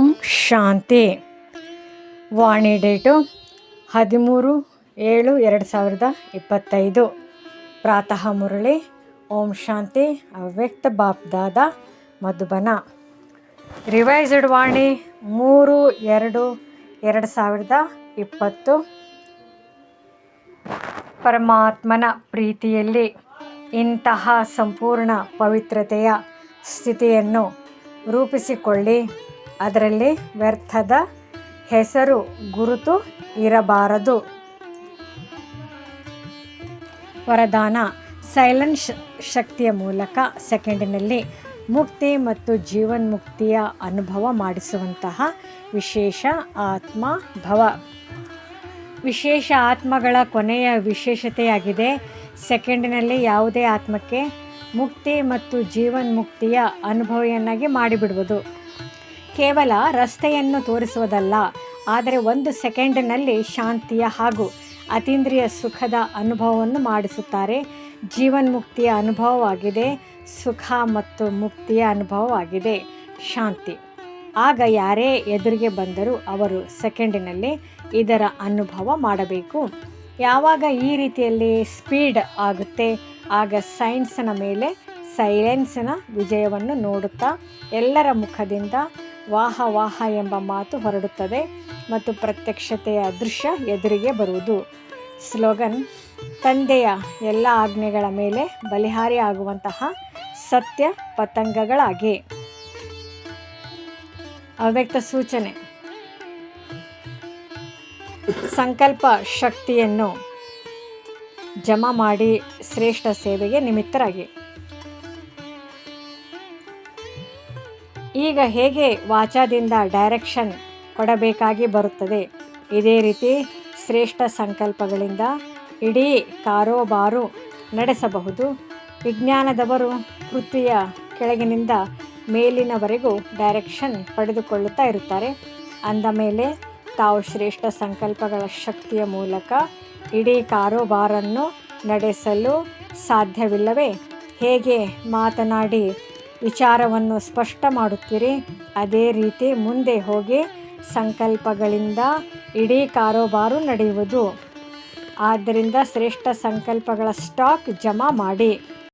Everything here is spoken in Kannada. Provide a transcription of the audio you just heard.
ಓಂ ಶಾಂತಿ. ವಾಣಿ ಡೇಟು ಹದಿಮೂರು ಏಳು ಎರಡು ಸಾವಿರದ ಇಪ್ಪತ್ತೈದು. ಪ್ರಾತಃ ಮುರಳಿ, ಓಂ ಶಾಂತಿ, ಅವ್ಯಕ್ತ ಬಾಪ್ದಾದ ಮಧುಬನ. ರಿವೈಸ್ಡ್ ವಾಣಿ ಮೂರು ಎರಡು ಎರಡು ಸಾವಿರದ ಇಪ್ಪತ್ತು. ಪರಮಾತ್ಮನ ಪ್ರೀತಿಯಲ್ಲಿ ಇಂತಹ ಸಂಪೂರ್ಣ ಪವಿತ್ರತೆಯ ಸ್ಥಿತಿಯನ್ನು ರೂಪಿಸಿಕೊಳ್ಳಿ. ಅದರಲ್ಲಿ ವ್ಯರ್ಥದ ಹೆಸರು ಗುರುತು ಇರಬಾರದು. ವರದಾನ ಸೈಲೆನ್ಸ್ ಶಕ್ತಿಯ ಮೂಲಕ ಸೆಕೆಂಡಿನಲ್ಲಿ ಮುಕ್ತಿ ಮತ್ತು ಜೀವನ್ಮುಕ್ತಿಯ ಅನುಭವ ಮಾಡಿಸುವಂತಹ ವಿಶೇಷ ಆತ್ಮ ಭವ. ವಿಶೇಷ ಆತ್ಮಗಳ ಕೊನೆಯ ವಿಶೇಷತೆಯಾಗಿದೆ, ಸೆಕೆಂಡಿನಲ್ಲಿ ಯಾವುದೇ ಆತ್ಮಕ್ಕೆ ಮುಕ್ತಿ ಮತ್ತು ಜೀವನ್ಮುಕ್ತಿಯ ಅನುಭವಿಯನ್ನಾಗಿ ಮಾಡಿಬಿಡುವುದು ಕೇವಲ ರಸ್ತೆಯನ್ನು ತೋರಿಸುವುದಲ್ಲ, ಆದರೆ ಒಂದು ಸೆಕೆಂಡಿನಲ್ಲಿ ಶಾಂತಿಯ ಹಾಗೂ ಅತೀಂದ್ರಿಯ ಸುಖದ ಅನುಭವವನ್ನು ಮಾಡಿಸುತ್ತಾರೆ. ಜೀವನ್ಮುಕ್ತಿಯ ಅನುಭವವಾಗಿದೆ, ಸುಖ ಮತ್ತು ಮುಕ್ತಿಯ ಅನುಭವವಾಗಿದೆ, ಶಾಂತಿ. ಆಗ ಯಾರೇ ಎದುರಿಗೆ ಬಂದರೂ ಅವರು ಸೆಕೆಂಡಿನಲ್ಲಿ ಇದರ ಅನುಭವ ಮಾಡಬೇಕು. ಯಾವಾಗ ಈ ರೀತಿಯಲ್ಲಿ ಸ್ಪೀಡ್ ಆಗುತ್ತೆ, ಆಗ ಸೈನ್ಸ್ನ ಮೇಲೆ ಸೈಲೆನ್ಸ್ನ ವಿಜಯವನ್ನು ನೋಡುತ್ತಾ ಎಲ್ಲರ ಮುಖದಿಂದ ವಾಹ ವಾಹ ಎಂಬ ಮಾತು ಹೊರಡುತ್ತದೆ ಮತ್ತು ಪ್ರತ್ಯಕ್ಷತೆಯ ದೃಶ್ಯ ಎದುರಿಗೆ ಬರುವುದು. ಸ್ಲೋಗನ್, ತಂದೆಯ ಎಲ್ಲ ಆಜ್ಞೆಗಳ ಮೇಲೆ ಬಲಿಹಾರಿ ಆಗುವಂತಹ ಸತ್ಯ ಪತಂಗಗಳಾಗಿ. ಅವ್ಯಕ್ತ ಸೂಚನೆ. ಸಂಕಲ್ಪ ಶಕ್ತಿಯನ್ನು ಜಮಾ ಮಾಡಿ ಶ್ರೇಷ್ಠ ಸೇವೆಗೆ ನಿಮಿತ್ತರಾಗಿ. ಈಗ ಹೇಗೆ ವಾಚಾದಿಂದ ಡೈರೆಕ್ಷನ್ ಕೊಡಬೇಕಾಗಿ ಬರುತ್ತದೆ? ಇದೇ ರೀತಿ ಶ್ರೇಷ್ಠ ಸಂಕಲ್ಪಗಳಿಂದ ಇಡೀ ಕಾರೋಬಾರು ನಡೆಸಬಹುದು. ವಿಜ್ಞಾನದವರು ಪೃಥ್ವಿಯ ಕೆಳಗಿನಿಂದ ಮೇಲಿನವರೆಗೂ ಡೈರೆಕ್ಷನ್ ಪಡೆದುಕೊಳ್ಳುತ್ತಾ ಇರುತ್ತಾರೆ. ಅಂದ ಮೇಲೆ ತಾವು ಶ್ರೇಷ್ಠ ಸಂಕಲ್ಪಗಳ ಶಕ್ತಿಯ ಮೂಲಕ ಇಡೀ ಕಾರೋಬಾರನ್ನು ನಡೆಸಲು ಸಾಧ್ಯವಿಲ್ಲವೇ? ಹೇಗೆ ಮಾತನಾಡಿ ವಿಚಾರವನ್ನು ಸ್ಪಷ್ಟ ಮಾಡುತ್ತೀರಿ. ಅದೇ ರೀತಿ ಮುಂದೆ ಹೋಗಿ ಸಂಕಲ್ಪಗಳಿಂದ ಇಡೀ ಕಾರೋಬಾರು ನಡೆಯುವುದು. ಆದ್ದರಿಂದ ಶ್ರೇಷ್ಠ ಸಂಕಲ್ಪಗಳ ಸ್ಟಾಕ್ ಜಮಾ ಮಾಡಿ.